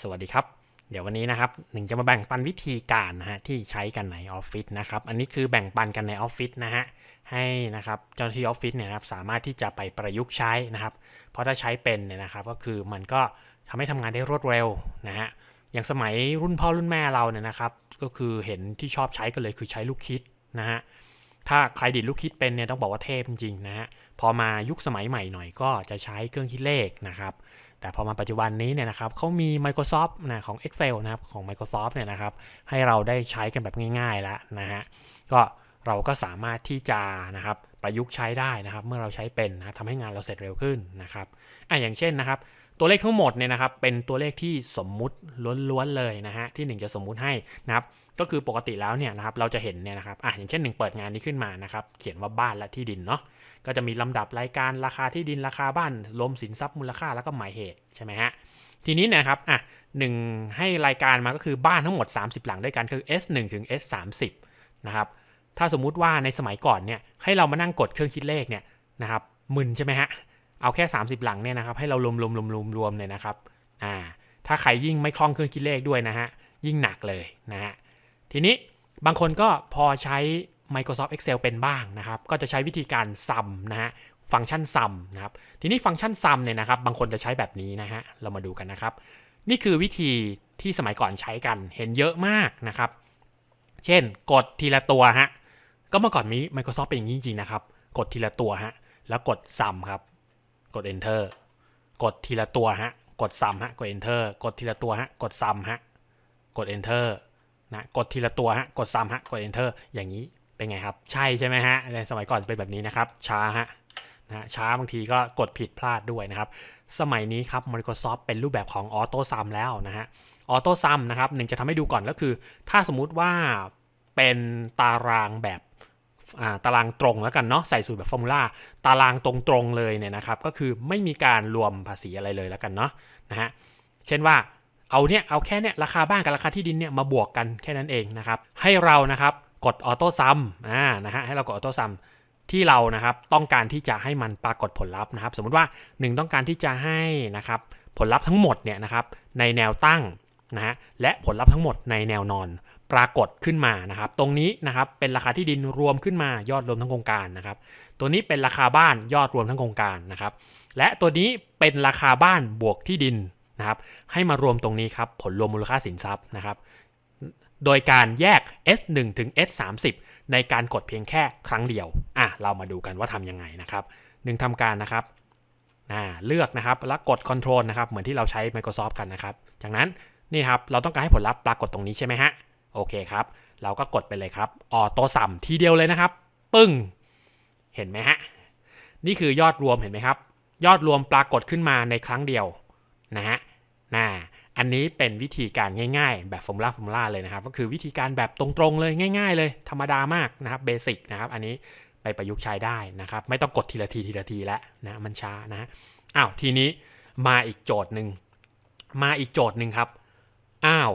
สวัสดีครับ เดี๋ยววันนี้นะครับหนึ่งจะมาแบ่งปันวิธีการนะฮะที่ใช้กันในออฟฟิศนะครับ อันนี้คือแบ่งปันกันในออฟฟิศนะฮะให้นะครับเจ้าหน้าที่ออฟฟิศเนี่ยนะครับสามารถที่จะไปประยุกต์ใช้นะครับ เพราะถ้าใช้เป็นเนี่ยนะครับก็คือมันก็ทำให้ทำงานได้รวดเร็วนะฮะอย่างสมัยรุ่นพ่อรุ่นแม่เราเนี่ยนะครับ ก็คือเห็นที่ชอบใช้กันเลยคือใช้ลูกคิดนะฮะถ้าใครดิดลูกคิดเป็นเนี่ยต้องบอกว่าเทพจริงๆนะฮะพอมายุคสมัยใหม่หน่อยก็จะใช้เครื่องคิดเลขนะครับ แต่พอมาปัจจุบันนี้เนี่ยนะครับเขามี Microsoft นะของ Excel นะครับของ Microsoft เนี่ยนะครับให้เราได้ใช้กันแบบง่ายๆแล้วนะฮะก็เราก็สามารถที่จะนะครับประยุกต์ใช้ได้นะครับ เมื่อเราใช้เป็นนะทำให้งานเราเสร็จเร็วขึ้นนะครับอะอย่างเช่นนะครับ ตัวเลขทั้งหมดเนี่ยนะครับเป็นตัวเลขที่สมมุติล้วนๆเลยนะฮะที่หนึ่งจะสมมุติให้นะครับ ก็คือปกติแล้วเนี่ยนะครับเราจะเห็นเนี่ยนะครับอะอย่างเช่นหนึ่งเปิดงานนี้ขึ้นมานะครับเขียนว่าบ้านและที่ดินเนาะก็จะมีลำดับรายการราคาที่ดินราคาบ้านรวมสินทรัพย์มูลค่าแล้วก็หมายเหตุใช่ไหมฮะทีนี้นะครับอะหนึ่งให้รายการมาก็คือบ้านทั้งหมด 30 หลังด้วยกันคือ S1 ถึง S30 นะครับถ้าสมมุติว่าในสมัยก่อนเนี่ยให้เรามานั่งกดเครื่องคิดเลขเนี่ยนะครับมึนใช่ไหมฮะเอาแค่ 30 หลังเนี่ยนะครับให้เรารวมรวมรวมรวมรวมเนี่ยนะครับอ่าถ้าใครยิ่งไม่คล่องเครื่องคิดเลขด้วยนะฮะยิ่งหนักเลยนะฮะ ทีนี้บางคนก็พอใช้ Microsoft Excel เป็นบ้างนะครับ ก็จะใช้วิธีการ sum นะฮะฟังก์ชัน sum นะครับ ทีนี้ฟังก์ชัน sum เนี่ยนะครับ บางคนจะใช้แบบนี้นะฮะ เรามาดูกันนะครับ นี่คือวิธีที่สมัยก่อนใช้กันเห็นเยอะมากนะครับ เช่น กดทีละตัวฮะ ก็เมื่อก่อนมี Microsoft เป็นอย่างนี้จริงๆนะครับ กดทีละตัวฮะ แล้วกด sum ครับ กด enter กดทีละตัวฮะ กด sum ฮะ กด enter กดทีละตัวฮะ กด sum ฮะ กด enter นะกดทีละตัวฮะกดซ้ำฮะกด enter อย่างนี้เป็นไงครับ ใช่ใช่ไหมฮะในสมัยก่อนเป็นแบบนี้นะครับ ช้าฮะนะช้าบางทีก็กดผิดพลาดด้วยนะครับ สมัยนี้ครับ Microsoft เป็นรูปแบบของ Auto Sum แล้วนะฮะ Auto Sum นะครับหนึ่งจะทำให้ดูก่อนก็คือ ถ้าสมมุติว่าเป็นตารางแบบาตารางตรงแล้วกันเนาะใส่สูตรแบบฟอร์มูลาตารางตรงๆเลยเนี่ยนะครับ ก็คือไม่มีการรวมภาษีอะไรเลยแล้วกันเนาะนะฮะเช่นว่า เอาเนี่ยเอาแค่เนี่ยราคาบ้านกับราคาที่ดินเนี่ยมาบวกกันแค่นั้นเองนะครับให้เรานะครับกดออโต้ซัมอ่านะฮะให้เรากดออโต้ซัมที่เรานะครับต้องการที่จะให้มันปรากฏผลลัพธ์นะครับ สมมุติว่า 1 ต้องการที่จะให้นะครับผลลัพธ์ทั้งหมดเนี่ยนะครับในแนวตั้งนะฮะและผลลัพธ์ทั้งหมดในแนวนอนปรากฏขึ้นมานะครับ ตรงนี้นะครับเป็นราคาที่ดินรวมขึ้นมายอดรวมทั้งโครงการนะครับ ตัวนี้เป็นราคาบ้านยอดรวมทั้งโครงการนะครับ และตัวนี้เป็นราคาบ้านบวกที่ดิน นะครับให้มารวมตรงนี้ครับผลรวมมูลค่าสินทรัพย์นะครับโดยการแยก S1 ถึง S30 ในการกดเพียงแค่ครั้งเดียวอะเรามาดูกันว่าทำยังไงนะครับหนึ่งทำการนะครับเลือกนะครับแล้วกด Control นะครับเหมือนที่เราใช้ Microsoft กันนะครับ จากนั้นนี่ครับเราต้องการให้ผลลัพธ์ปรากฏตรงนี้ใช่ไหมฮะโอเคครับ เราก็กดไปเลยครับออโต้ซัมทีเดียวเลยนะครับ ปึ้งเห็นไหมฮะนี่คือยอดรวมเห็นไหมครับ ยอดรวมปรากฏขึ้นมาในครั้งเดียว นะฮะนะอันนี้เป็นวิธีการง่ายๆ แบบฟอร์มูลาฟอร์มูลาเลยนะครับ ก็คือวิธีการแบบตรงๆเลยง่าย ๆ เลยธรรมดามากนะครับเบสิกนะครับ อันนี้ไปประยุกต์ใช้ได้นะครับ ไม่ต้องกดทีละทีทีละทีแล้วนะมันช้านะอ้าวทีนี้มาอีกโจทย์หนึ่งมาอีกโจทย์หนึ่งครับอ้าว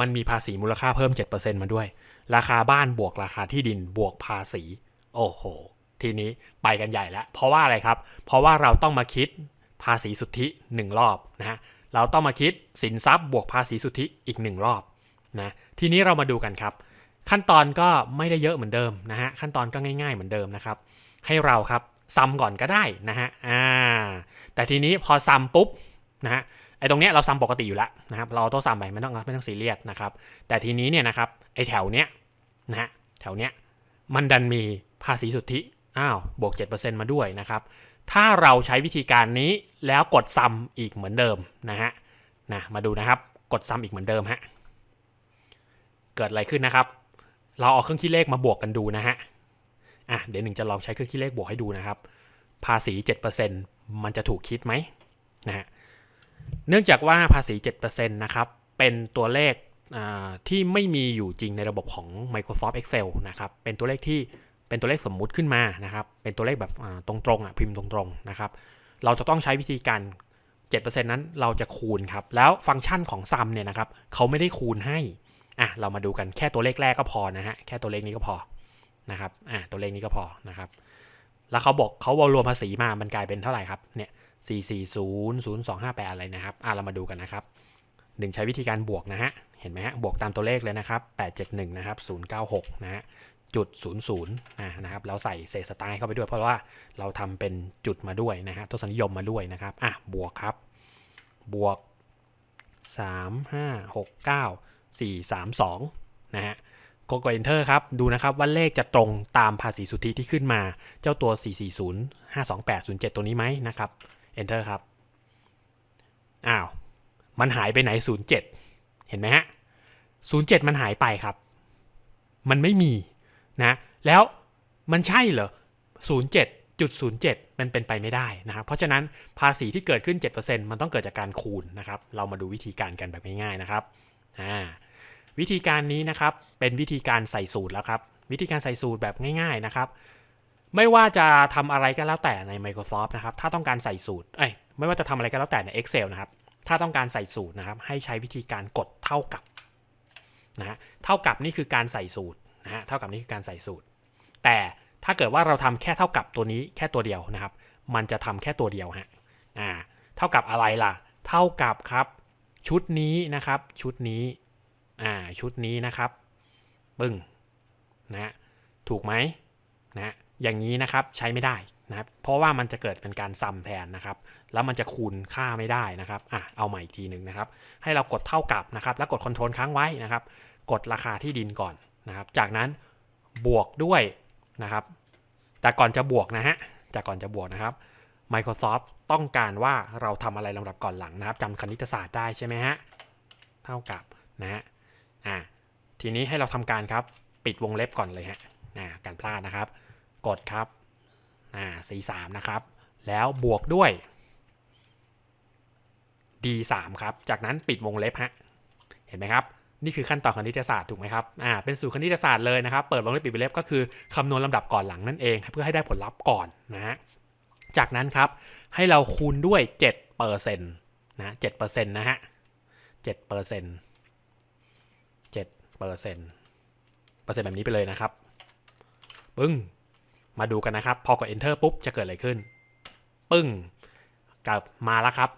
มันมีภาษีมูลค่าเพิ่ม 7%มาด้วย ราคาบ้านบวกราคาที่ดินบวกภาษี โอ้โห ทีนี้ไปกันใหญ่แล้ว เพราะว่าอะไรครับ เพราะว่าเราต้องมาคิด ภาษีสุทธิ 1 รอบนะฮะเราต้องมาคิดสินทรัพย์บวกภาษีสุทธิอีก 1 รอบนะทีนี้เรามาดูกันครับ ขั้นตอนก็ไม่ได้เยอะเหมือนเดิมนะฮะขั้นตอนก็ง่ายๆเหมือนเดิมนะครับ ให้เราครับซัมก่อนก็ได้นะฮะอ่าแต่ทีนี้พอซัมปุ๊บนะฮะไอ้ตรงเนี้ยเราซัมปกติอยู่แล้วนะครับ เราต้องซัมไปไม่ต้องไม่ต้องซีเรียสนะครับ แต่ทีนี้เนี่ยนะครับไอ้แถวเนี้ยนะฮะแถวเนี้ยมันดันมีภาษีสุทธิ อ้าวบวก 7%มาด้วยนะครับ ถ้าเราใช้วิธีการนี้แล้วกดซ้ำอีกเหมือนเดิมนะฮะนะมาดูนะครับกดซ้ำอีกเหมือนเดิมฮะเกิดอะไรขึ้นนะครับ เราเอาเครื่องคิดเลขมาบวกกันดูนะฮะอะเดี๋ยวหนึ่งจะลองใช้เครื่องคิดเลขบวกให้ดูนะครับ ภาษี 7%มันจะถูกคิดไหมนะฮะเนื่องจากว่าภาษี 7%นะครับเป็นตัวเลขที่ไม่มีอยู่จริงในระบบของ Microsoft Excel นะครับเป็นตัวเลขที่ เป็นตัวเลขสมมุติขึ้นมานะครับ เป็นตัวเลขแบบตรงๆอะพิมพ์ตรงๆนะครับ เราจะต้องใช้วิธีการ 7%นั้นเราจะคูณครับ แล้วฟังก์ชันของ sum เนี่ยนะครับเขาไม่ได้คูณให้อะเรามาดูกันแค่ตัวเลขแรกก็พอนะฮะแค่ตัวเลขนี้ก็พอนะครับอะตัวเลขนี้ก็พอนะครับ แล้วเขาบอกเขารวมภาษีมามันกลายเป็นเท่าไหร่ครับเนี่ย440 0258อะไรนะครับอะเรามาดูกันนะครับหนึ่งใช้วิธีการบวกนะฮะ เห็นไหมฮะ บวกตามตัวเลขเลยนะครับ 871 นะครับ 096 นะฮะ จุด00นะนะครับเราใส่เศษสไตล์เข้าไปด้วย เพราะว่าเราทำเป็นจุดมาด้วยนะฮะทศนิยมมาด้วยนะครับอะบวกครับ บวก 3 5 6 9 4 3 2นะฮะกดกด enter ครับดูนะครับว่าเลขจะตรงตามภาษีสุทธิที่ขึ้นมาเจ้าตัว 440 528 07 ตัวนี้ไหมนะครับ enter ครับอ้าวมันหายไปไหน 07 เห็นไหมฮะ07 มันหายไปครับ มันไม่มี นะแล้วมันใช่เหรอ 07.07 มันเป็นไปไม่ได้นะครับเพราะฉะนั้นภาษีที่เกิดขึ้น 7%มันต้องเกิดจากการคูณนะครับ เรามาดูวิธีการกันแบบง่ายๆนะครับอ่าวิธีการนี้นะครับเป็นวิธีการใส่สูตรแล้วครับ วิธีการใส่สูตรแบบง่าย ๆนะครับ ไม่ว่าจะทำอะไรก็แล้วแต่ใน Microsoft นะครับถ้าต้องการใส่สูตรเอ้ยไม่ว่าจะทำอะไรก็แล้วแต่ใน Excel นะครับถ้าต้องการใส่สูตรนะครับให้ใช้วิธีการกดเท่ากับนะฮะเท่ากับนี่คือการใส่สูตร นะฮะเท่ากับนี่คือการใส่สูตร แต่ถ้าเกิดว่าเราทำแค่เท่ากับตัวนี้แค่ตัวเดียวนะครับ มันจะทำแค่ตัวเดียวฮะอ่าเท่ากับอะไรล่ะ เท่ากับครับ ชุดนี้นะครับ ชุดนี้อ่าชุดนี้นะครับปึ้งนะฮะถูกไหมนะอย่างนี้นะครับใช้ไม่ได้นะครับ เพราะว่ามันจะเกิดเป็นการซ้ำแทนนะครับ แล้วมันจะคูณค่าไม่ได้นะครับอะเอาใหม่อีกทีหนึ่งนะครับ ให้เรากดเท่ากับนะครับ แล้วกดคอนโทรลค้างไว้นะครับ กดราคาที่ดินก่อน นะครับ จากนั้นบวกด้วยนะครับ แต่ก่อนจะบวกนะฮะจากก่อนจะบวกนะครับ Microsoft ต้องการว่าเราทำอะไรลำดับก่อนหลังนะครับจำคณิตศาสตร์ได้ใช่ไหมฮะเท่ากับนะฮะอ่าทีนี้ให้เราทำการครับปิดวงเล็บก่อนเลยฮะอ่าการพลาดนะครับ กดครับอ่า C3 นะครับ แล้วบวกด้วย D3 ครับ จากนั้นปิดวงเล็บฮะเห็นไหมครับ นี่คือขั้นตอนคณิตศาสตร์ถูกไหมครับ อ่า เป็นสูตรคณิตศาสตร์เลยนะครับ เปิดวงเล็บปิดวงเล็บก็คือคำนวณลำดับก่อนหลังนั่นเอง เพื่อให้ได้ผลลัพธ์ก่อนนะฮะ จากนั้นครับ ให้เราคูณด้วย7เปอร์เซ็นต์นะ7เปอร์เซ็นต์นะฮะ7เปอร์เซ็นต์7เปอร์เซ็นต์เปอร์เซ็นต์แบบนี้ไปเลยนะครับ ปึ้ง มาดูกันนะครับ พอกด enter ปุ๊บ จะเกิดอะไรขึ้น ปึ้ง กลับมาแล้วครับ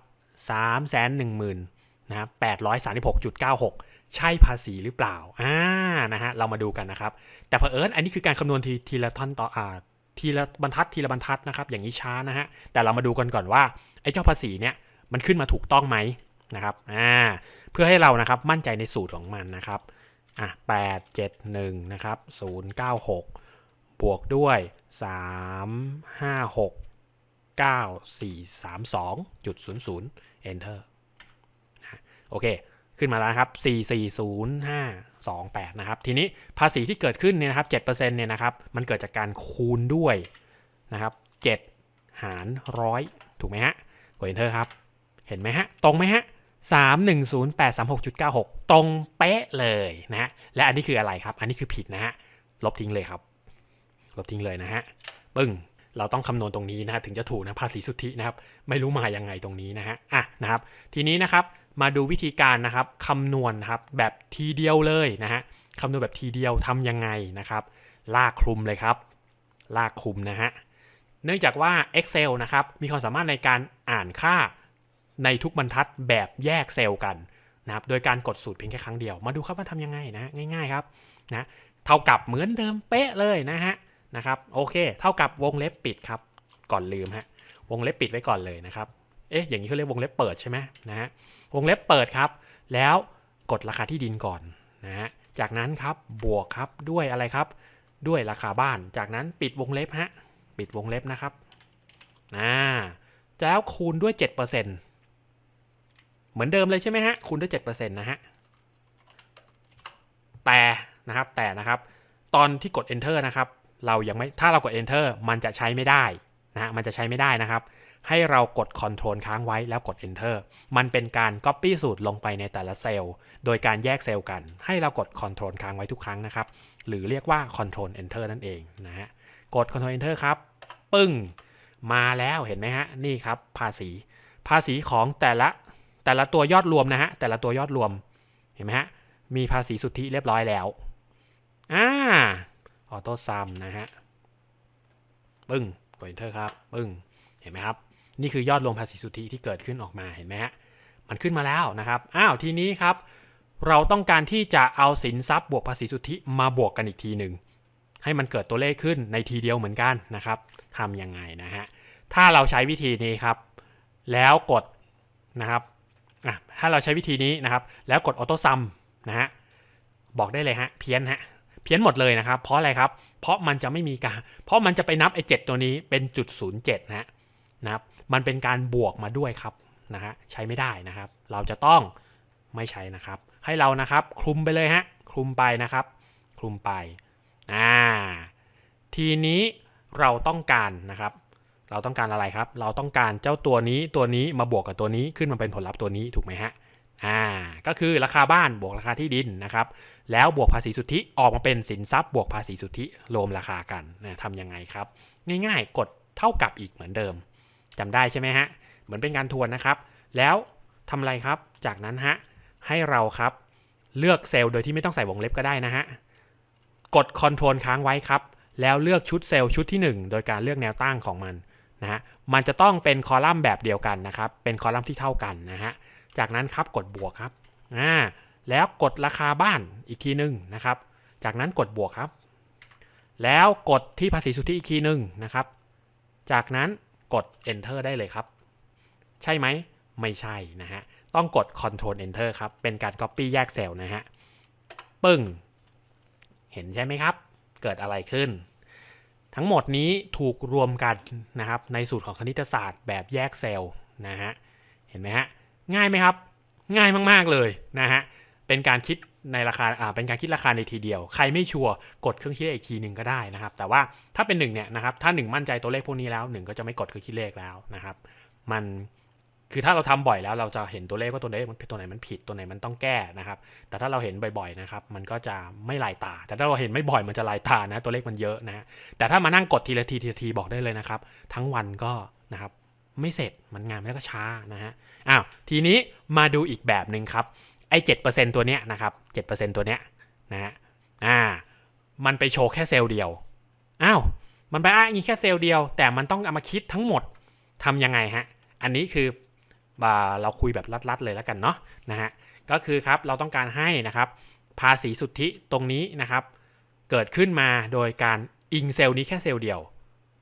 3 1 0 0 0 0นะครับ836.96ใช่ภาษีหรือเปล่า อ่า นะฮะ เรามาดูกันนะครับ แต่เผอิญอันนี้คือการคำนวณทีทีละท่อนต่ออ่าทีละบรรทัดทีละบรรทัดนะครับ อย่างนี้ช้านะฮะ แต่เรามาดูกันก่อนว่าไอ้เจ้าภาษีเนี่ยมันขึ้นมาถูกต้องไหมนะครับ อ่า เพื่อให้เรานะครับมั่นใจในสูตรของมันนะครับ อะ8 7 1นะครับ096บวกด้วย3 5 6 9 4 3 2จุด00 enter โอเค ขึ้นมาแล้วครับ 440528 นะครับ ทีนี้ภาษีที่เกิดขึ้นเนี่ยนะครับ 7%เนี่ยนะครับ มันเกิดจากการคูณด้วยนะครับ 7 หารร้อยถูกไหมฮะ กด enter ครับ เห็นไหมฮะ ตรงไหมฮะ310.836.96 ตรงเป๊ะเลยนะฮะ และอันนี้คืออะไรครับ อันนี้คือผิดนะฮะ ลบทิ้งเลยครับ ลบทิ้งเลยนะฮะ ปึ้ง เราต้องคำนวณตรงนี้นะฮะถึงจะถูกนะภาษีสุทธินะครับ ไม่รู้มายังไงตรงนี้นะฮะ อะนะครับ ทีนี้นะครับ มาดูวิธีการนะครับคำนวณครับแบบทีเดียวเลยนะฮะคำนวณแบบทีเดียวทำยังไงนะครับ ลากคลุมเลยครับ ลากคลุมนะฮะเนื่องจากว่า Excel นะครับมีความสามารถในการอ่านค่าในทุกบรรทัดแบบแยกเซลล์กันนะครับโดยการกดสูตรเพียงแค่ครั้งเดียว มาดูครับว่าทำยังไงนะง่าย ๆครับนะเท่ากับเหมือนเดิมเป๊ะเลยนะฮะนะครับโอเค เท่ากับวงเล็บปิดครับก่อนลืมฮะวงเล็บปิดไว้ก่อนเลยนะครับ เอ๊ะอย่างนี้เขาเรียกวงเล็บเปิดใช่ไหมนะฮะวงเล็บเปิดครับ แล้วกดราคาที่ดินก่อนนะฮะจากนั้นครับบวกครับด้วยอะไรครับ ด้วยราคาบ้าน จากนั้นปิดวงเล็บฮะปิดวงเล็บนะครับอ่าแล้วคูณด้วย 7%เหมือนเดิมเลยใช่ไหมฮะคูณด้วย 7%นะฮะแต่นะครับแต่นะครับ ตอนที่กด enter นะครับ เรายังไม่ถ้าเรากด enter มันจะใช้ไม่ได้นะฮะมันจะใช้ไม่ได้นะครับ ให้เรากด control ค้างไว้แล้วกด enter มันเป็นการ copy สูตรลงไปในแต่ละเซลล์ โดยการแยกเซลล์กัน ให้เรากด control ค้างไว้ทุกครั้งนะครับ หรือเรียกว่า control enter นั่นเองนะฮะ กด control enter ครับ ปึ้ง มาแล้วเห็นไหมฮะ นี่ครับ ภาษี ภาษีของแต่ละแต่ละตัวยอดรวมนะฮะ แต่ละตัวยอดรวม เห็นไหมฮะ มีภาษีสุทธิเรียบร้อยแล้ว อ่า ออโต้ซัมนะฮะ ปึ้ง กด enter ครับ ปึ้ง เห็นไหมครับ นี่คือยอดรวมภาษีสุทธิที่เกิดขึ้นออกมาเห็นไหมฮะมันขึ้นมาแล้วนะครับอ้าวทีนี้ครับ เราต้องการที่จะเอาสินทรัพย์บวกภาษีสุทธิมาบวกกันอีกทีหนึ่งให้มันเกิดตัวเลขขึ้นในทีเดียวเหมือนกันนะครับทำยังไงนะฮะถ้าเราใช้วิธีนี้ครับ แล้วกดนะครับอะถ้าเราใช้วิธีนี้นะครับ แล้วกดออโต้ซัมนะฮะบอกได้เลยฮะเพี้ยนฮะเพี้ยนหมดเลยนะครับ เพราะอะไรครับ เพราะมันจะไม่มีการ เพราะมันจะไปนับไอ้เจ็ดตัวนี้เป็นจุดศูนย์เจ็ดนะฮะนะครับ มันเป็นการบวกมาด้วยครับนะฮะใช้ไม่ได้นะครับ เราจะต้องไม่ใช้นะครับ ให้เรานะครับคลุมไปเลยฮะคลุมไปนะครับ คลุมไปอ่าทีนี้เราต้องการนะครับ เราต้องการอะไรครับ เราต้องการเจ้าตัวนี้ตัวนี้มาบวกกับตัวนี้ขึ้นมาเป็นผลลัพธ์ตัวนี้ถูกไหมฮะอ่าก็คือราคาบ้านบวกราคาที่ดินนะครับ แล้วบวกภาษีสุทธิออกมาเป็นสินทรัพย์บวกภาษีสุทธิรวมราคากันนะทำยังไงครับ ง่ายๆกดเท่ากับอีกเหมือนเดิม จำได้ใช่ไหมฮะ เหมือนเป็นการทวนนะครับ แล้วทำอะไรครับ จากนั้นฮะ ให้เราครับ เลือกเซลล์โดยที่ไม่ต้องใส่วงเล็บก็ได้นะฮะ กด Ctrl ค้างไว้ครับ แล้วเลือกชุดเซลล์ชุดที่ 1 โดยการเลือกแนวตั้งของมันนะฮะ มันจะต้องเป็นคอลัมน์แบบเดียวกันนะครับ เป็นคอลัมน์ที่เท่ากันนะฮะ จากนั้นครับกดบวกครับ อ่า แล้วกดราคาบ้านอีกทีหนึ่งนะครับ จากนั้นกดบวกครับ แล้วกดที่ภาษีสุทธิอีกทีหนึ่งนะครับ จากนั้น กด enter ได้เลยครับ ใช่ไหม ไม่ใช่นะฮะ ต้องกด control enter ครับ เป็นการ copy แยกเซลล์นะฮะ ปึ้ง เห็นใช่ไหมครับ เกิดอะไรขึ้น ทั้งหมดนี้ถูกรวมกันนะครับ ในสูตรของคณิตศาสตร์แบบแยกเซลล์นะฮะ เห็นไหมฮะ ง่ายไหมครับ ง่ายมาก ๆ เลยนะฮะ เป็นการคิดในราคาอ่าเป็นการคิดราคาในทีเดียว ใครไม่ชัวร์กดเครื่องคิดเลขอีกทีหนึ่งก็ได้นะครับ แต่ว่าถ้าเป็น1เนี่ยนะครับ ถ้า 1 มั่นใจตัวเลขพวกนี้แล้ว 1 ก็จะไม่กดเครื่องคิดเลขแล้วนะครับ มันคือถ้าเราทำบ่อยแล้วเราจะเห็นตัวเลขว่าตัวเลขมันตัวไหนมันผิดตัวไหนมันต้องแก้นะครับ แต่ถ้าเราเห็นบ่อยๆนะครับ มันก็จะไม่ลายตา แต่ถ้าเราเห็นไม่บ่อยมันจะลายตานะ ตัวเลขมันเยอะนะ แต่ถ้ามานั่งกดทีละทีทีละทีบอกได้เลยนะครับ ทั้งวันก็นะครับไม่เสร็จมันงานมันก็ช้านะฮะอ้าวทีนี้มาดูอีกแบบหนึ่งครับ อ้เจ็ดเปอร์เซ็นตัวเนี้ยนะครับเจ็ดเปอร์เซ็นตัวเนี้ยนะฮะอ่า มันไปโชว์แค่เซลล์เดียว อ้าว มันไปอ้างอีกแค่เซลล์เดียว แต่มันต้องเอามาคิดทั้งหมดทำยังไงฮะ อันนี้คืออ่าเราคุยแบบลัดๆเลยแล้วกันเนาะนะฮะ ก็คือครับเราต้องการให้นะครับ ภาษีสุทธิตรงนี้นะครับ เกิดขึ้นมาโดยการอิงเซลล์นี้แค่เซลล์เดียว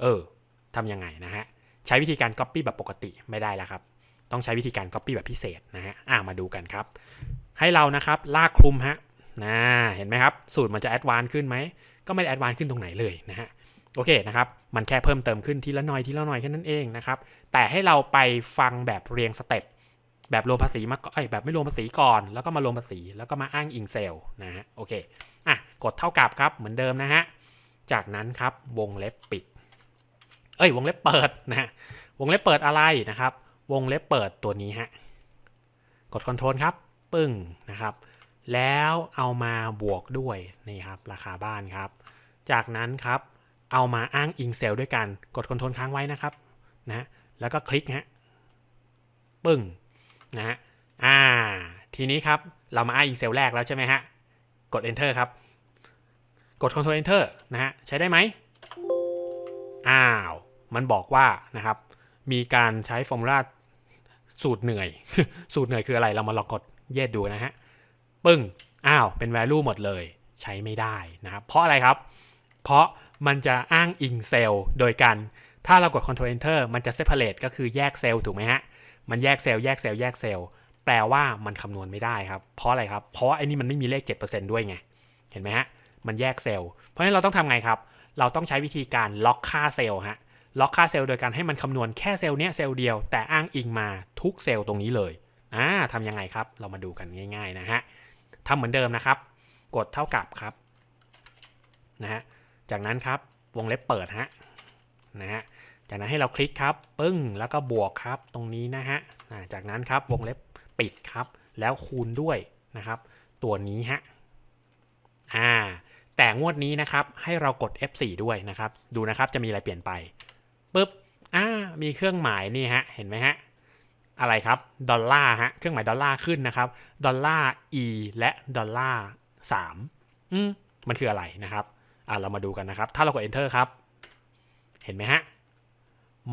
เออทำยังไงนะฮะ ใช้วิธีการ Copy แบบปกติไม่ได้แล้วครับ ต้องใช้วิธีการ Copy แบบพิเศษนะฮะอ่ามาดูกันครับ ให้เรานะครับลากคลุมฮะนะเห็นไหมครับ สูตรมันจะแอดวานขึ้นไหม ก็ไม่ได้แอดวานขึ้นตรงไหนเลยนะฮะโอเคนะครับ มันแค่เพิ่มเติมขึ้นทีละหน่อยทีละหน่อยแค่นั้นเองนะครับ แต่ให้เราไปฟังแบบเรียงสเต็ปแบบรวมภาษีมาเอ้แบบไม่รวมภาษีก่อน แล้วก็มารวมภาษีแล้วก็มาอ้างอิงเซลล์นะฮะโอเคอะกดเท่ากับครับเหมือนเดิมนะฮะจากนั้นครับวงเล็บปิด เอ้ยวงเล็บเปิดนะฮะวงเล็บเปิดอะไรนะครับ วงเล็บเปิดตัวนี้ฮะกดคอนโทรลครับ ปึ้งนะครับ แล้วเอามาบวกด้วยนี่ครับราคาบ้านครับ จากนั้นครับเอามาอ้างอิงเซลล์ด้วยกัน กดคอนโทรลค้างไว้นะครับนะแล้วก็คลิกฮะปึ้งนะฮะอ่า ทีนี้ครับเรามาอ้างอิงเซลล์แรกแล้วใช่ไหมฮะกด enter ครับ กด Ctrl enter นะฮะใช้ได้ไหมอ้าว มันบอกว่านะครับ มีการใช้ฟอร์มูลาสูตรเหนื่อย สูตรเหนื่อยคืออะไร เรามาลองกด เยดดูนะฮะ ปึ้ง อ้าว เป็น value หมดเลย ใช้ไม่ได้นะครับ เพราะอะไรครับ เพราะมันจะอ้างอิงเซลล์โดยการ ถ้าเรากด control enter มันจะ separate ก็คือแยกเซลล์ถูกไหมฮะ มันแยกเซลล์แยกเซลล์แยกเซลล์แปลว่ามันคำนวณไม่ได้ครับ เพราะอะไรครับ เพราะว่าไอ้นี่มันไม่มีเลข 7%ด้วยไง เห็นไหมฮะ มันแยกเซลล์ เพราะฉะนั้นเราต้องทำไงครับ เราต้องใช้วิธีการล็อกค่าเซลล์ฮะ ล็อกค่าเซลล์โดยการให้มันคำนวณแค่เซลล์เนี้ยเซลล์เดียว แต่อ้างอิงมาทุกเซลล์ตรงนี้เลย อ่าทำยังไงครับ เรามาดูกันง่าย ๆนะฮะทำเหมือนเดิมนะครับ กดเท่ากับครับนะฮะจากนั้นครับวงเล็บเปิดฮะนะฮะจากนั้นให้เราคลิกครับ ปึ้งแล้วก็บวกครับตรงนี้นะฮะจากนั้นครับวงเล็บปิดครับ แล้วคูณด้วยนะครับ ตัวนี้ฮะอ่าแต่งวดนี้นะครับให้เรากด F4 ด้วยนะครับ ดูนะครับจะมีอะไรเปลี่ยนไปปึ๊บอ่ามีเครื่องหมายนี่ฮะเห็นไหมฮะ อะไรครับดอลลาร์ฮะเครื่องหมายดอลลาร์ขึ้นนะครับดอลลาร์ E และดอลลาร์3อืมมันคืออะไรนะครับอ่าเรามาดูกันนะครับ ถ้าเรากด enter ครับ เห็นไหมฮะ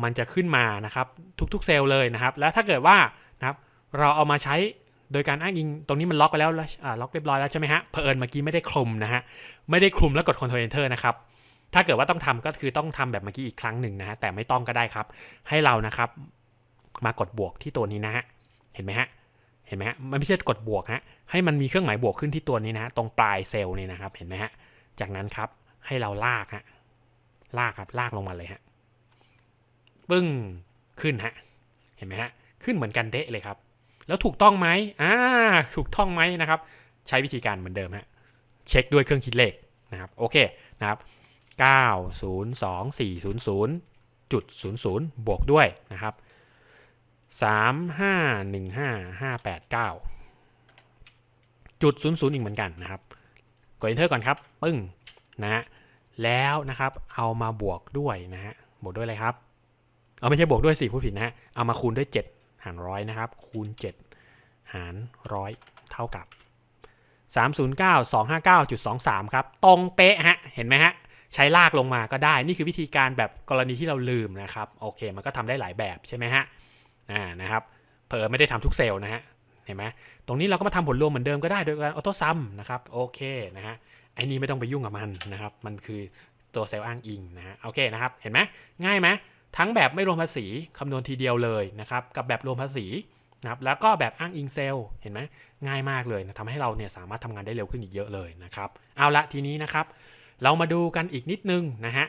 มันจะขึ้นมานะครับทุกๆเซลล์เลยนะครับ แล้วถ้าเกิดว่านะครับเราเอามาใช้โดยการอ้างอิงตรงนี้มันล็อกไปแล้วแล้วล็อกเรียบร้อยแล้วใช่ไหมฮะเผอิญเมื่อกี้ไม่ได้คลุมนะฮะไม่ได้คลุมแล้วกด Ctrl Enter นะครับถ้าเกิดว่าต้องทำก็คือต้องทำแบบเมื่อกี้อีกครั้งหนึ่งนะฮะแต่ไม่ต้องก็ได้ครับ ให้เรานะครับ มากดบวกที่ตัวนี้นะฮะ เห็นไหมฮะ เห็นไหมฮะ มันไม่ใช่กดบวกฮะ ให้มันมีเครื่องหมายบวกขึ้นที่ตัวนี้นะฮะตรงปลายเซลล์นี่นะครับ เห็นไหมฮะ จากนั้นครับ ให้เราลากฮะ ลากครับ ลากลงมาเลยฮะ ปึ้ง ขึ้นฮะ เห็นไหมฮะ ขึ้นเหมือนกันเดะเลยครับ แล้วถูกต้องไหมอ่า ถูกต้องไหมนะครับ ใช้วิธีการเหมือนเดิมฮะ เช็คด้วยเครื่องคิดเลขนะครับ โอเคนะครับ9 0 2 4 0 0จุด00 บวกด้วยนะครับ 3 5 1 5 5 8 9จุด00อีกเหมือนกันนะครับ กด enter ก่อนครับ ปึ้งนะฮะแล้วนะครับเอามาบวกด้วยนะฮะบวกด้วยอะไรครับ เอาไม่ใช่บวกด้วยสิผู้ผิดนะฮะเอามาคูณด้วย 7 หารร้อยนะครับ คูณ 7 หารร้อยเท่ากับ 309 259.23 ครับ ตรงเป๊ะฮะ เห็นไหมฮะ ใช้ลากลงมาก็ได้ นี่คือวิธีการแบบกรณีที่เราลืมนะครับ โอเค มันก็ทำได้หลายแบบใช่ไหมฮะ อ่านะครับเผลอไม่ได้ทำทุกเซลล์นะฮะเห็นไหมตรงนี้เราก็มาทำผลรวมเหมือนเดิมก็ได้โดยการออโต้ซัมนะครับโอเคนะฮะไอ้นี้ไม่ต้องไปยุ่งกับมันนะครับมันคือตัวเซลล์อ้างอิงนะฮะโอเคนะครับเห็นไหมง่ายไหมทั้งแบบไม่รวมภาษีคำนวณทีเดียวเลยนะครับกับแบบรวมภาษีนะครับแล้วก็แบบอ้างอิงเซลล์เห็นไหมง่ายมากเลยนะทำให้เราเนี่ยสามารถทำงานได้เร็วขึ้นอีกเยอะเลยนะครับเอาละทีนี้นะครับ เรามาดูกันอีกนิดนึงนะฮะ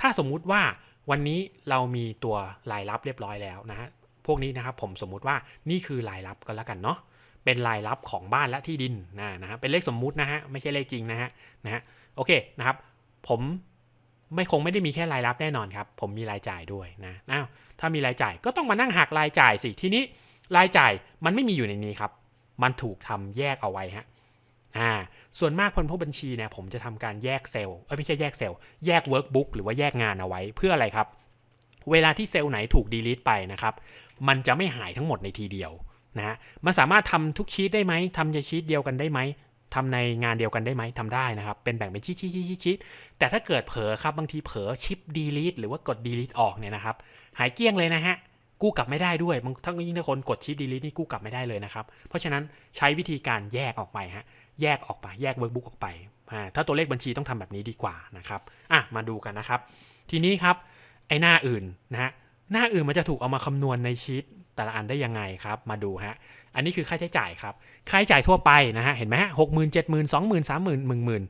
ถ้าสมมุติว่าวันนี้เรามีตัวรายรับเรียบร้อยแล้วนะฮะ พวกนี้นะครับผมสมมุติว่านี่คือรายรับก็แล้วกันเนาะเป็นรายรับของบ้านและที่ดินนะนะฮะเป็นเลขสมมุตินะฮะไม่ใช่เลขจริงนะฮะนะฮะโอเคนะครับ ผมไม่คงไม่ได้มีแค่รายรับแน่นอนครับ ผมมีรายจ่ายด้วยนะอ้าวถ้ามีรายจ่ายก็ต้องมานั่งหักรายจ่ายสิทีนี้รายจ่ายมันไม่มีอยู่ในนี้ครับ มันถูกทำแยกเอาไว้ฮะอ่าส่วนมากคนพวกบัญชีเนี่ยผมจะทำการแยกเซลล์ไม่ใช่แยกเซลล์แยกเวิร์กบุ๊กหรือว่าแยกงานเอาไว้เพื่ออะไรครับ เวลาที่เซลล์ไหนถูกดีลิทไปนะครับ มันจะไม่หายทั้งหมดในทีเดียวนะฮะมันสามารถทำทุกชีตได้ไหมทำในชีตเดียวกันได้ไหมทำในงานเดียวกันได้ไหมทำได้นะครับ เป็นแบ่งเป็นชีตชีตชีตชีตแต่ถ้าเกิดเผลอครับบางทีเผลอชิปดีลิทหรือว่ากดดีลิทออกเนี่ยนะครับ หายเกลี้ยงเลยนะฮะกู้กลับไม่ได้ด้วยบางทั้งยิ่งถ้าคนกดชิปดีลิทนี่กู้กลับไม่ได้เลยนะครับ เพราะฉะนั้นใช้วิธีการแยกออกไปฮะ แยกออกไป แยกเวิร์กบุ๊กออกไป ถ้าตัวเลขบัญชีต้องทำแบบนี้ดีกว่านะครับ อะ มาดูกันนะครับ ทีนี้ครับ ไอ้หน้าอื่นนะฮะ หน้าอื่นมันจะถูกเอามาคำนวณในชีตแต่ละอันได้ยังไงครับ มาดูฮะ อันนี้คือค่าใช้จ่ายครับ ค่าใช้จ่ายทั่วไปนะฮะ เห็นไหมฮะหกหมื่นเจ็ดหมื่นสองหมื่นสามหมื่นหนึ่งหมื่น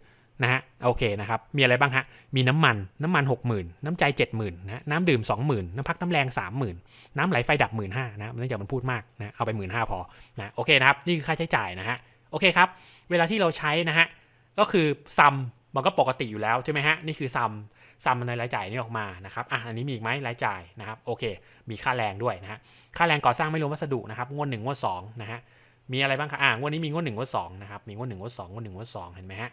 นะฮะ โอเคนะครับ มีอะไรบ้างฮะ มีน้ำมัน น้ำมันหกหมื่นน้ำใจเจ็ดหมื่นนะน้ำดื่มสองหมื่นน้ำพักน้ำแรงสามหมื่นน้ำไหลไฟดับหมื่นห้านะเนื่องจากมันพูดมากนะ เอาไปหมื่นห้าพอ นะ โอเคนะครับ นี่คือค่าใช้จ่ายนะฮะ โอเคครับ เวลาที่เราใช้นะฮะ ก็คือซัมมันก็ปกติอยู่แล้วใช่ไหมฮะ นี่คือซัม ซัมในรายจ่ายนี่ออกมานะครับอะอันนี้มีอีกไหมรายจ่ายนะครับโอเค มีค่าแรงด้วยนะฮะค่าแรงก่อสร้างไม่รวมวัสดุนะครับงวดหนึ่งงวดสองนะฮะมีอะไรบ้างครับอ่างวดนี้มีงวดหนึ่งงวดสองนะครับมีงวดหนึ่งงวดสองงวดหนึ่งงวดสองเห็นไหมฮะ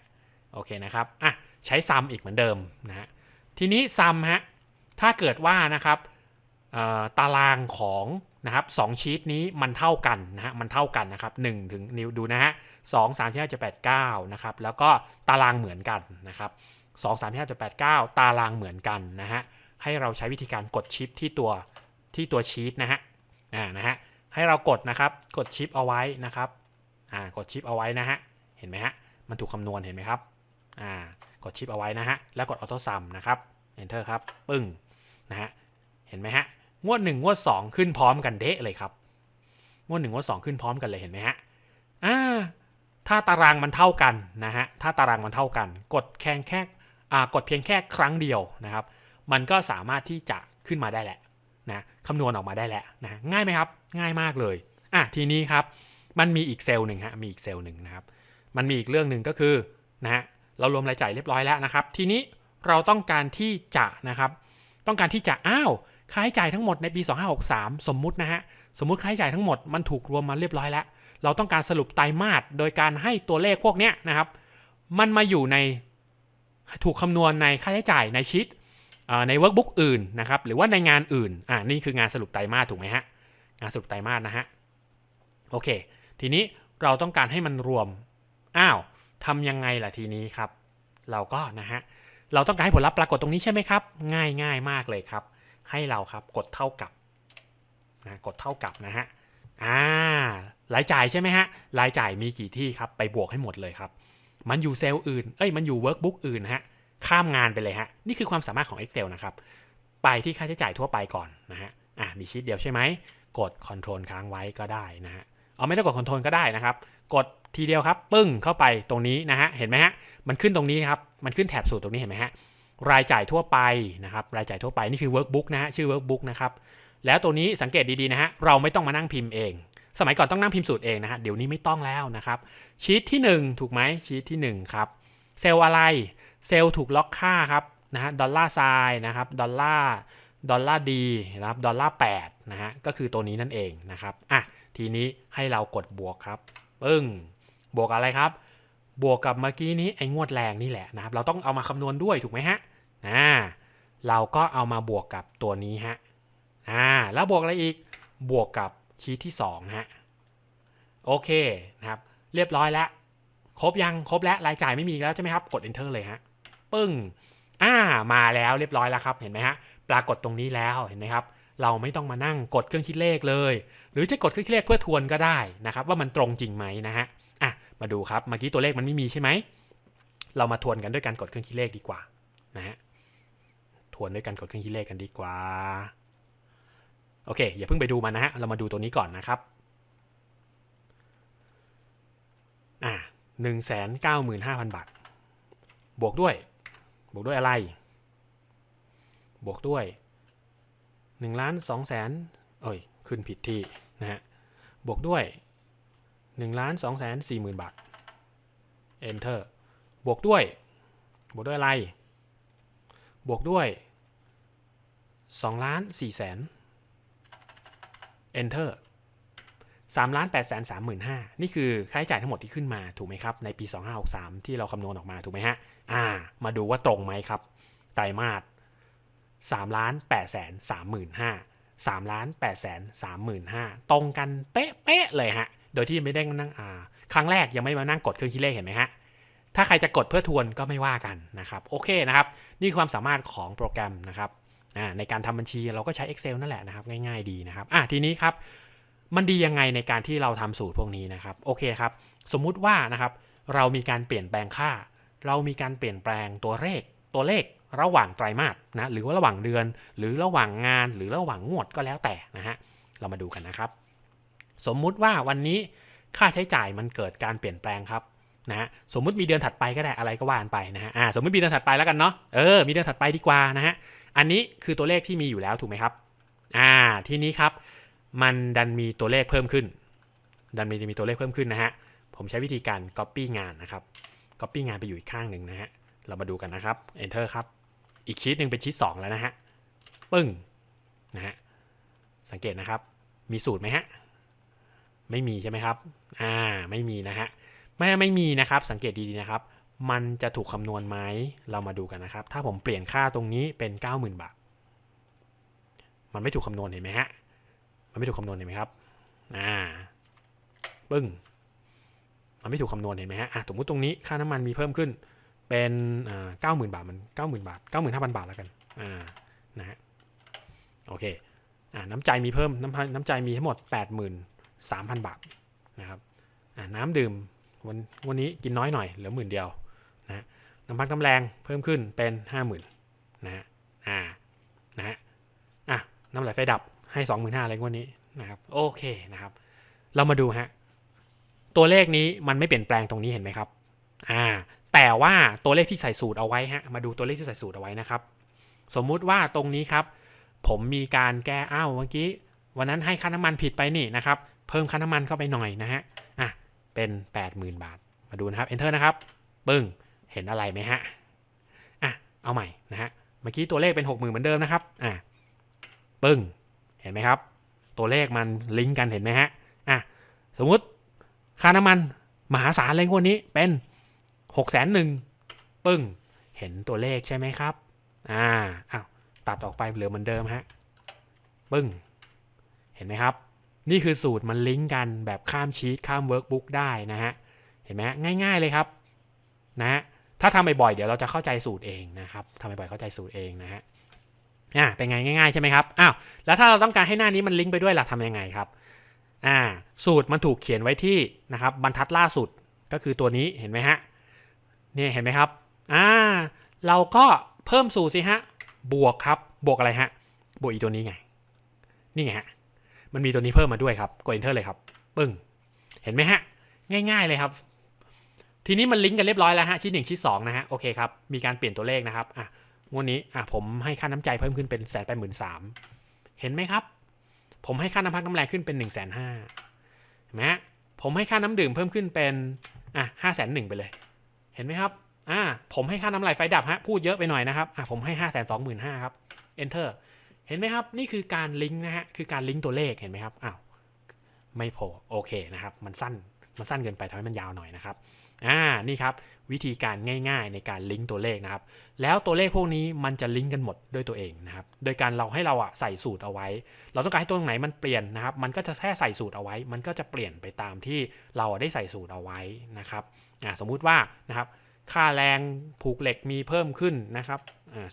โอเคนะครับอะใช้ซัมอีกเหมือนเดิมนะฮะทีนี้ซัมฮะถ้าเกิดว่านะครับตารางของนะครับสองชีตนี้มันเท่ากันนะฮะมันเท่ากันนะครับหนึ่งถึงนิ้วดูนะฮะสองสามที่ห้าจะแปดเก้านะครับแล้วก็ตารางเหมือนกันนะครับ สองสามห้าจะแปดเก้าตารางเหมือนกันนะฮะ ให้เราใช้วิธีการกดชิปที่ตัวที่ตัวชีตนะฮะ อ่า นะฮะ ให้เรากดนะครับ กดชิปเอาไว้นะครับ อ่า กดชิปเอาไว้นะฮะ เห็นไหมฮะ มันถูกคำนวณเห็นไหมครับ อ่า กดชิปเอาไว้นะฮะ แล้วกดออโต้ซัมนะครับ enter ครับ ปึ้ง นะฮะ เห็นไหมฮะ งวด 1 งวด 2 ขึ้นพร้อมกันเดะเลยครับ งวด 1 งวด 2 ขึ้นพร้อมกันเลยเห็นไหมฮะ อ่า ถ้าตารางมันเท่ากันนะฮะ ถ้าตารางมันเท่ากัน กดแค่แค่ กดเพียงแค่ครั้งเดียวนะครับ มันก็สามารถที่จะขึ้นมาได้แหละนะคำนวณออกมาได้แหละนะง่ายไหมครับ ง่ายมากเลยอะทีนี้ครับมันมีอีกเซลล์หนึ่งฮะมีอีกเซลล์หนึ่งนะครับ มันมีอีกเรื่องหนึ่งก็คือนะฮะเรารวมรายจ่ายเรียบร้อยแล้วนะครับ ทีนี้เราต้องการที่จะนะครับ ต้องการที่จะอ้าวค่าใช้จ่ายทั้งหมดในปี 2563 สมมุตินะฮะสมมุติค่าใช้จ่ายทั้งหมดมันถูกรวมมาเรียบร้อยแล้ว เราต้องการสรุปไตรมาสโดยการให้ตัวเลขพวกเนี้ยนะครับ มันมาอยู่ใน ถูกคำนวณในค่าใช้จ่ายในชีตในเวิร์กบุ๊กอื่นนะครับหรือว่าในงานอื่นอ่านี่คืองานสรุปไตรมาสถูกไหมฮะงานสรุปไตรมาสนะฮะโอเค ทีนี้เราต้องการให้มันรวมอ้าวทำยังไงล่ะทีนี้ครับ เราก็นะฮะเราต้องการให้ผลลัพธ์ปรากฏตรงนี้ใช่ไหมครับ ง่ายง่ายมากเลยครับ ให้เราครับกดเท่ากับนะกดเท่ากับนะฮะอ่ารายจ่ายใช่ไหมฮะรายจ่ายมีกี่ที่ครับไปบวกให้หมดเลยครับ มันอยู่เซลล์อื่น เอ้ย มันอยู่เวิร์กบุ๊กอื่นนะฮะ ข้ามงานไปเลยฮะ นี่คือความสามารถของ Excel นะครับ ไปที่ค่าใช้จ่ายทั่วไปก่อนนะฮะ อะ มีชีตเดียวใช่ไหม กด Ctrl ค้างไว้ก็ได้นะฮะ เอาไม่ต้องกด Ctrl ก็ได้นะครับ กดทีเดียวครับ ปึ้ง เข้าไปตรงนี้นะฮะ เห็นไหมฮะ มันขึ้นตรงนี้ครับ มันขึ้นแถบสูตรตรงนี้เห็นไหมฮะ รายจ่ายทั่วไปนะครับ รายจ่ายทั่วไป นี่คือ workbook นะฮะ ชื่อ workbook นะครับ แล้วตัวนี้สังเกตดีๆนะฮะ เราไม่ต้องมานั่งพิมพ์เอง สมัยก่อนต้องนั่งพิมพ์สูตรเองนะฮะเดี๋ยวนี้ไม่ต้องแล้วนะครับชีตที่ 1 ถูกไหมชีตที่1ครับเซลล์อะไรเซลล์ถูกล็อกค่าครับนะฮะดอลลาร์ไซน์นะครับดอลลาร์ดอลลาร์ดีนะครับดอลลาร์8นะฮะก็คือตัวนี้นั่นเองนะครับอะทีนี้ให้เรากดบวกครับปึ้งบวกอะไรครับ บวกกับเมื่อกี้นี้ไอ้งวดแรงนี่แหละนะครับ เราต้องเอามาคำนวณด้วยถูกไหมฮะอ่าเราก็เอามาบวกกับตัวนี้ฮะอ่าแล้วบวกอะไรอีกบวกกับ ชีทที่2ฮะโอเคนะครับ เรียบร้อยแล้ว ครบยังครบแล้วรายจ่ายไม่มีแล้วใช่ไหมครับ กด enter เลยฮะปึ้งอ่ามาแล้วเรียบร้อยแล้วครับเห็นไหมฮะปรากฏตรงนี้แล้วเห็นไหมครับเราไม่ต้องมานั่งกดเครื่องคิดเลขเลย หรือจะกดเครื่องคิดเลขเพื่อทวนก็ได้นะครับ ว่ามันตรงจริงไหมนะฮะอะมาดูครับเมื่อกี้ตัวเลขมันไม่มีใช่ไหมเรามาทวนกันด้วยการกดเครื่องคิดเลขดีกว่านะฮะทวนด้วยการกดเครื่องคิดเลขกันดีกว่า โอเค อย่าเพิ่งไปดูมันนะฮะ เรามาดูตัวนี้ก่อนนะครับ อ่าหนึ่งแสนเก้าหมื่นห้าพันบาท บวกด้วย บวกด้วยอะไร บวกด้วยหนึ่งล้านสองแสนเอ้ย ขึ้นผิดที่นะฮะ บวกด้วยหนึ่งล้านสองแสนสี่หมื่นบาท enter บวกด้วย บวกด้วยอะไร บวกด้วย2ล้าน4แสน enter 3ล้าน8แสน3 5 0 0 0นี่คือค่าใช้จ่ายทั้งหมดที่ขึ้นมาถูกไหมครับ ในปี 2563 ที่เราคำนวณออกมาถูกไหมฮะ อ่า มาดูว่าตรงไหมครับ ไตรมาส3ล้าน8แสน3 5 0 0 0 3ล้าน8แสน3 5 0 0 0 ตรงกันเป๊ะๆเลยฮะ โดยที่ไม่ได้นั่งอ่า ครั้งแรกยังไม่มานั่งกดเครื่องคิดเลขเห็นไหมฮะ ถ้าใครจะกดเพื่อทวนก็ไม่ว่ากันนะครับ โอเคนะครับ นี่ความสามารถของโปรแกรมนะครับ ในการทำบัญชีเราก็ใช้ Excel นั่นแหละนะครับ ง่ายๆดีนะครับอะทีนี้ครับ มันดียังไงในการที่เราทำสูตรพวกนี้นะครับโอเคครับ สมมุติว่านะครับ เรามีการเปลี่ยนแปลงค่า เรามีการเปลี่ยนแปลงตัวเลขตัวเลขระหว่างไตรมาสนะหรือว่าระหว่างเดือน หรือระหว่างงานหรือระหว่างงวดก็แล้วแต่นะฮะเรามาดูกันนะครับ สมมุติว่าวันนี้ค่าใช้จ่ายมันเกิดการเปลี่ยนแปลงครับ นะสมมุติมีเดือนถัดไปก็ได้อะไรก็ว่านไปนะฮะอ่าสมมติมีเดือนถัดไปแล้วกันเนาะเออมีเดือนถัดไปดีกว่านะฮะอันนี้คือตัวเลขที่มีอยู่แล้วถูกไหมครับอ่าทีนี้ครับ มันดันมีตัวเลขเพิ่มขึ้น ดันมีมีตัวเลขเพิ่มขึ้นนะฮะผมใช้วิธีการ copy งานนะครับ copy งานไปอยู่อีกข้างหนึ่งนะฮะเรามาดูกันนะครับ enter ครับ อีกชีตหนึ่งเป็นชีต2แล้วนะฮะปึ้งนะฮะสังเกตนะครับ มีสูตรไหมฮะไม่มีใช่ไหมครับอ่าไม่มีนะฮะ ไม่ไม่มีนะครับ สังเกตดีๆนะครับ มันจะถูกคำนวณไหมเรามาดูกันนะครับ ถ้าผมเปลี่ยนค่าตรงนี้เป็น 90,000 บาท มันไม่ถูกคำนวณเห็นไหมฮะ มันไม่ถูกคำนวณเห็นไหมครับ อ่า ปึ้ง มันไม่ถูกคำนวณเห็นไหมฮะ อะ สมมติตรงนี้ค่าน้ำมันมีเพิ่มขึ้น เป็นอ่าเก้าหมื่นบาท มันเก้าหมื่นบาทเก้าหมื่นห้าพันบาทแล้วกัน อ่า นะฮะ โอเค อ่าน้ำใจมีเพิ่ม น้ำน้ำใจมีทั้งหมดแปดหมื่นสามพันบาทนะครับ อ่าน้ำดื่ม วันวันนี้กินน้อยหน่อยเหลือหมื่นเดียวนะน้ำพักน้ำแรงเพิ่มขึ้นเป็นห้าหมื่นนะฮะอ่านะฮะอะน้ำไหลไฟดับให้สองหมื่นห้าอะไรวันนี้นะครับโอเคนะครับ เรามาดูฮะตัวเลขนี้มันไม่เปลี่ยนแปลงตรงนี้เห็นไหมครับอ่าแต่ว่าตัวเลขที่ใส่สูตรเอาไว้ฮะมาดูตัวเลขที่ใส่สูตรเอาไว้นะครับ สมมุติว่าตรงนี้ครับ ผมมีการแก้อ้าวเมื่อกี้วันนั้นให้ค่าน้ำมันผิดไปนี่นะครับ เพิ่มค่าน้ำมันเข้าไปหน่อยนะฮะอะ เป็น 80,000 บาท มาดูนะครับ enter นะครับ ปึ้ง เห็นอะไรไหมฮะ อะ เอาใหม่นะฮะ เมื่อกี้ตัวเลขเป็น 60,000 เหมือนเดิมนะครับ อะ ปึ้ง เห็นไหมครับ ตัวเลขมันลิงก์กันเห็นไหมฮะ อะ สมมุติค่าน้ำมันมหาศาลเลยงวดนี้เป็น6 0 0 0 0 1ปึ้ง เห็นตัวเลขใช่ไหมครับ อ่าอ้าวตัดออกไปเหลือเหมือนเดิมฮะ ปึ้ง เห็นไหมครับ นี่คือสูตรมันลิงก์กันแบบข้ามชีตข้ามเวิร์กบุ๊กได้นะฮะ เห็นไหมง่ายๆเลยครับนะฮะถ้าทำบ่อยๆเดี๋ยวเราจะเข้าใจสูตรเองนะครับทำบ่อยๆเข้าใจสูตรเองนะฮะอ่าเป็นไงง่ายๆใช่ไหมครับอ้าวแล้วถ้าเราต้องการให้หน้านี้มันลิงก์ไปด้วยล่ะทำยังไงครับอ่าสูตรมันถูกเขียนไว้ที่นะครับบรรทัดล่าสุดก็คือตัวนี้เห็นไหมฮะเนี่ยเห็นไหมครับอ่าเราก็เพิ่มสูตรสิฮะบวกครับบวกอะไรฮะบวกอีตัวนี้ไง นี่ไงฮะ มันมีตัวนี้เพิ่มมาด้วยครับ กด enter เลยครับ ปึ้ง เห็นไหมฮะ ง่าย ๆเลยครับ ทีนี้มันลิงก์กันเรียบร้อยแล้วฮะ ชิ้นหนึ่งชิ้นสองนะฮะ โอเคครับ มีการเปลี่ยนตัวเลขนะครับ อะ งวดนี้ อะ ผมให้ค่าน้ำใจเพิ่มขึ้นเป็นแสนแปดหมื่นสามเห็นไหมครับ ผมให้ค่าน้ำพักน้ำแรงขึ้นเป็น1นึ่งแสนห้าเห็นไหมฮะผมให้ค่าน้ำดื่มเพิ่มขึ้นเป็น อะห้าแสนหนึ่งไปเลย เห็นไหมครับ อ่า ผมให้ค่าน้ำลายไฟดับฮะ พูดเยอะไปหน่อยนะครับ อะ ผมให้ห้าแสนสองหมื่นห้าครับ enter เห็นไหมครับ นี่คือการลิงก์นะฮะคือการลิงก์ตัวเลขเห็นไหมครับอ้าวไม่พอโอเคนะครับ มันสั้นมันสั้นเกินไปทำให้มันยาวหน่อยนะครับอ่านี่ครับวิธีการง่ายๆในการลิงก์ตัวเลขนะครับ แล้วตัวเลขพวกนี้มันจะลิงก์กันหมดด้วยตัวเองนะครับ โดยการเราให้เราอะใส่สูตรเอาไว้ เราต้องการให้ตัวไหนมันเปลี่ยนนะครับ มันก็จะแค่ใส่สูตรเอาไว้ มันก็จะเปลี่ยนไปตามที่เราได้ใส่สูตรเอาไว้นะครับอ่าสมมุติว่านะครับ ค่าแรงผูกเหล็กมีเพิ่มขึ้นนะครับ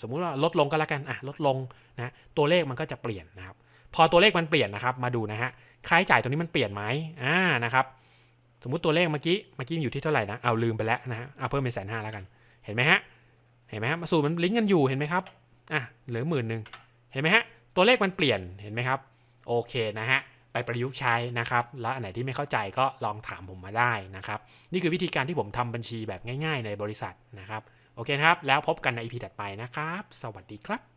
สมมุติว่าลดลงก็แล้วกันอะลดลงนะตัวเลขมันก็จะเปลี่ยนนะครับ พอตัวเลขมันเปลี่ยนนะครับ มาดูนะฮะค่าใช้จ่ายตัวนี้มันเปลี่ยนไหมอ่านะครับ สมมุติตัวเลขเมื่อกี้เมื่อกี้อยู่ที่เท่าไหร่นะเอาลืมไปแล้วนะฮะเอาเพิ่มเป็นแสนห้าแล้วกัน เห็นไหมฮะเห็นไหมฮะสูตรมันลิงก์กันอยู่เห็นไหมครับอะเหลือหมื่นหนึ่งเห็นไหมฮะตัวเลขมันเปลี่ยนเห็นไหมครับโอเคนะฮะ ไปประยุกต์ใช้นะครับ แล้วอันไหนที่ไม่เข้าใจก็ลองถามผมมาได้นะครับ นี่คือวิธีการที่ผมทำบัญชีแบบง่าย ๆ ในบริษัทนะครับ โอเคนะครับ แล้วพบกันใน EP ถัดไปนะครับ สวัสดีครับ